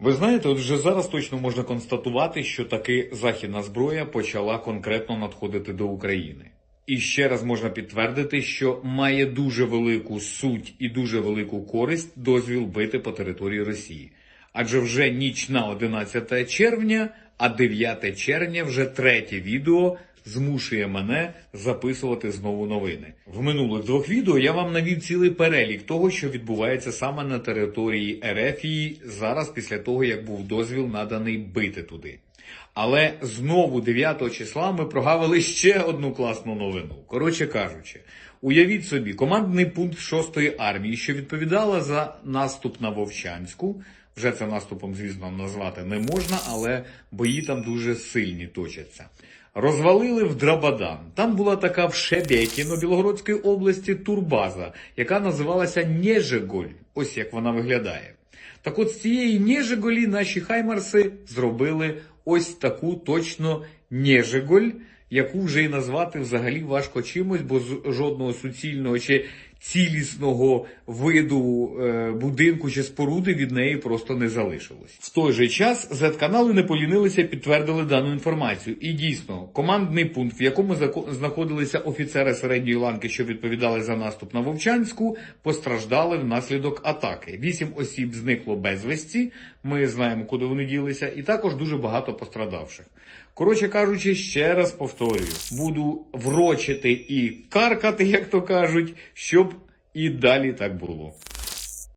Ви знаєте, от вже зараз точно можна констатувати, що таки західна зброя почала конкретно надходити до України. І ще раз можна підтвердити, що має дуже велику суть і дуже велику користь дозвіл бити по території Росії. Адже вже ніч на 11 червня, а 9 червня вже третє відео змушує мене записувати знову новини. В минулих двох відео я вам навів цілий перелік того, що відбувається саме на території Ерефії зараз, після того як був дозвіл наданий бити туди. Але знову 9 числа ми прогавили ще одну класну новину. Коротше кажучи, уявіть собі, командний пункт 6-ї армії, що відповідала за наступ на Вовчанську. Вже це наступом, звісно, назвати не можна, але бої там дуже сильні точаться. Розвалили в Драбадан. Там була така в Шебекіно Білогородської області турбаза, яка називалася Нєжеголь. Ось як вона виглядає. Так от з цієї Нєжеголі наші хаймарси зробили ось таку точно Нєжеголь, яку вже і назвати взагалі важко чимось, бо жодного суцільного чи цілісного виду е, будинку чи споруди від неї просто не залишилось. В той же час Z-канали не полінилися, підтвердили дану інформацію. І дійсно, командний пункт, в якому знаходилися офіцери середньої ланки, що відповідали за наступ на Вовчанську, постраждали внаслідок атаки. Вісім осіб зникло безвісті. Ми знаємо, куди вони ділися, і також дуже багато пострадавших. Коротше кажучи, ще раз повторюю, буду врочити і каркати, як то кажуть, щоб і далі так було.